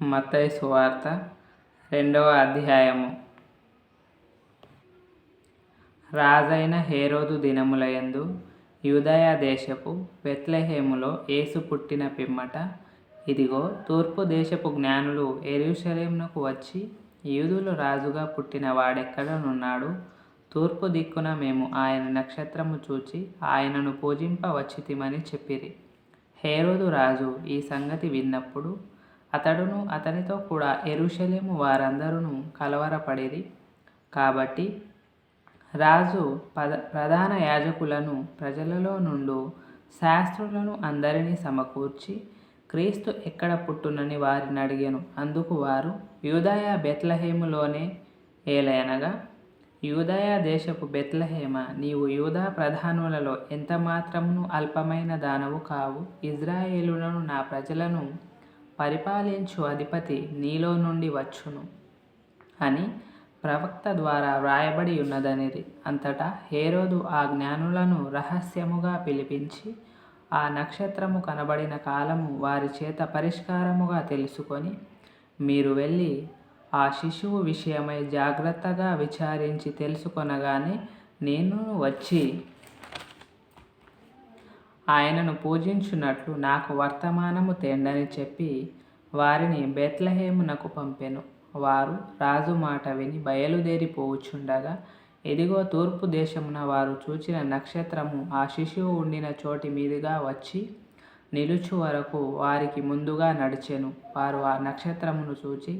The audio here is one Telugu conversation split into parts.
మత్తయి సువార్త రెండవ అధ్యాయము. రాజైన హేరోదు దినములయందు యూదయ దేశపు బెత్లెహేములో యేసు పుట్టిన పిమ్మట ఇదిగో తూర్పు దేశపు జ్ఞానులు ఎరుషలేమునకు వచ్చి యూదులు రాజుగా పుట్టిన వాడెక్కడనున్నాడు తూర్పు దిక్కున మేము ఆయన నక్షత్రము చూచి ఆయనను పూజింప వచ్చితిమని చెప్పిరి. హేరోదు రాజు ఈ సంగతి విన్నప్పుడు అతడును అతనితో కూడా ఎరుషలేము వారందరూ కలవరపడేది. కాబట్టి రాజు పద ప్రధాన యాజకులను ప్రజలలో నుండు శాస్త్రులను అందరినీ సమకూర్చి క్రీస్తు ఎక్కడ పుట్టునని వారిని అడిగాను. అందుకు వారు యూదయ బెత్లహేములోనే ఏలయనగా యూదయ దేశపు బెత్లహేమ నీవు యూదా ప్రధానులలో ఎంత మాత్రమును అల్పమైన దానవు కావు? ఇజ్రాయేలులను నా ప్రజలను పరిపాలించు అధిపతి నీలో నుండి వచ్చును అని ప్రవక్త ద్వారా వ్రాయబడి ఉన్నదనిది. అంతటా హేరోదు ఆ జ్ఞానులను రహస్యముగా పిలిపించి ఆ నక్షత్రము కనబడిన కాలము వారి చేత పరిష్కారముగా తెలుసుకొని మీరు వెళ్ళి ఆ శిశువు విషయమై జాగ్రత్తగా విచారించి తెలుసుకొనగానే నేను వచ్చి ఆయనను పూజించున్నట్లు నాకు వర్తమానము తేండని చెప్పి వారిని బెత్లహేమునకు పంపెను. వారు రాజు మాట విని బయలుదేరిపోవచ్చుండగా ఎదిగో తూర్పు దేశమున వారు చూచిన నక్షత్రము ఆ శిశువు ఉండిన చోటి మీదుగా వచ్చి నిలుచు వరకు వారికి ముందుగా నడిచెను. వారు ఆ నక్షత్రమును చూచి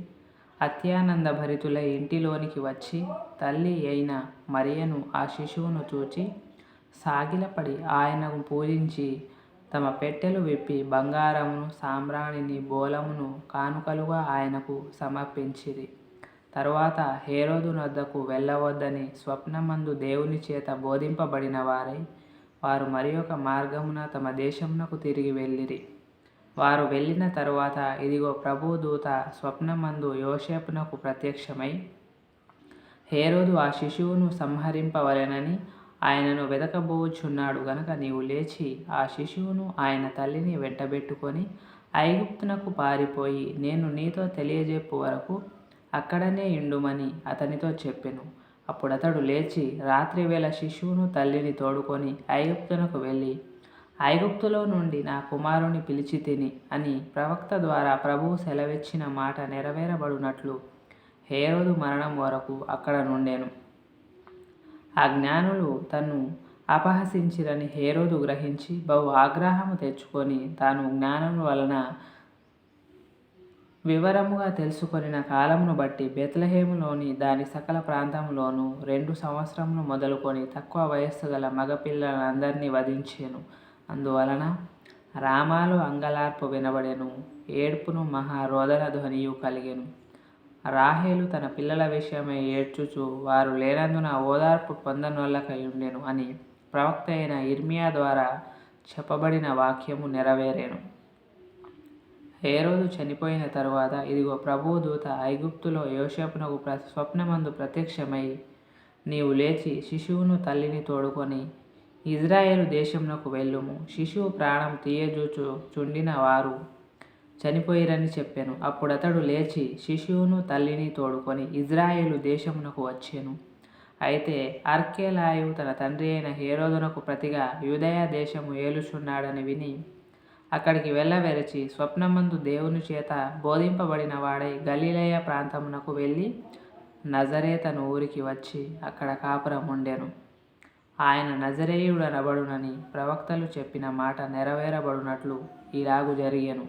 అత్యానంద భరితుల ఇంటిలోనికి వచ్చి తల్లి అయిన మరియను ఆ శిశువును చూచి సాగిలపడి ఆయనను పూజించి తమ పెట్టెలు విప్పి బంగారమును సాంబ్రాణిని బోలమును కానుకలుగా ఆయనకు సమర్పించిరి. తరువాత హేరోదు నద్దకు వెళ్ళవద్దని స్వప్నమందు దేవుని చేత బోధింపబడిన వారై వారు మరి ఒక మార్గమున తమ దేశమునకు తిరిగి వెళ్ళిరి. వారు వెళ్ళిన తరువాత ఇదిగో ప్రభు దూత స్వప్నమందు యోసేపునకు ప్రత్యక్షమై హేరోదు ఆ శిశువును సంహరింపవలెనని ఆయనను వెదకబోచున్నాడు గనక నీవు లేచి ఆ శిశువును ఆయన తల్లిని వెంటబెట్టుకొని ఐగుప్తునకు పారిపోయి నేను నీతో తెలియజెప్పు వరకు అక్కడనే ఇండుమని అతనితో చెప్పెను. అప్పుడు అతడు లేచి రాత్రివేళ శిశువును తల్లిని తోడుకొని ఐగుప్తునకు వెళ్ళి ఐగుప్తులో నుండి నా కుమారుని పిలిచి తిని అని ప్రవక్త ద్వారా ప్రభువు సెలవిచ్చిన మాట నెరవేరబడినట్లు హేరోదు మరణం వరకు అక్కడ నుండెను. ఆ జ్ఞానులు తను అపహసించిరని హేరోదు గ్రహించి బహు ఆగ్రహము తెచ్చుకొని తాను జ్ఞానము వలన వివరముగా తెలుసుకొనిన కాలమును బట్టి బెత్లహేములోని దాని సకల ప్రాంతంలోనూ రెండు సంవత్సరములు మొదలుకొని తక్కువ వయస్సు గల మగపిల్లలందరినీ వధించాను. అందువలన రామాలు అంగలార్పు వినబడెను ఏడ్పును మహారోదన ధ్వనియు కలిగెను. రాహేలు తన పిల్లల విషయమై ఏడ్చుచు వారు లేనందున ఓదార్పు పొందనొల్లకై ఉండెను అని ప్రవక్త అయిన ఇర్మియా ద్వారా చెప్పబడిన వాక్యము నెరవేరేను. ఏ రోజు చనిపోయిన తరువాత ఇదిగో ప్రభువు దూత ఐగుప్తులో యోసేపునకు ప్ర స్వప్నమందు ప్రత్యక్షమై నీవు లేచి శిశువును తల్లిని తోడుకొని ఇజ్రాయేలు దేశమునకు వెళ్ళుము. శిశువు ప్రాణం తీయజూచు చుండిన వారు చనిపోయిరని చెప్పాను. అప్పుడు అతడు లేచి శిశువును తల్లిని తోడుకొని ఇజ్రాయేలు దేశమునకు వచ్చాను. అయితే అర్కేలాయు తన తండ్రి అయిన హేరోదునకు ప్రతిగా యూదయ దేశము ఏలుచున్నాడని విని అక్కడికి వెళ్ళవెరచి స్వప్నమందు దేవుని చేత బోధింపబడిన వాడై గలీలయ ప్రాంతమునకు వెళ్ళి నజరేతను ఊరికి వచ్చి అక్కడ కాపురం ఉండెను. ఆయన నజరేయుడనబడునని ప్రవక్తలు చెప్పిన మాట నెరవేరబడునట్లు ఇలాగు జరిగాను.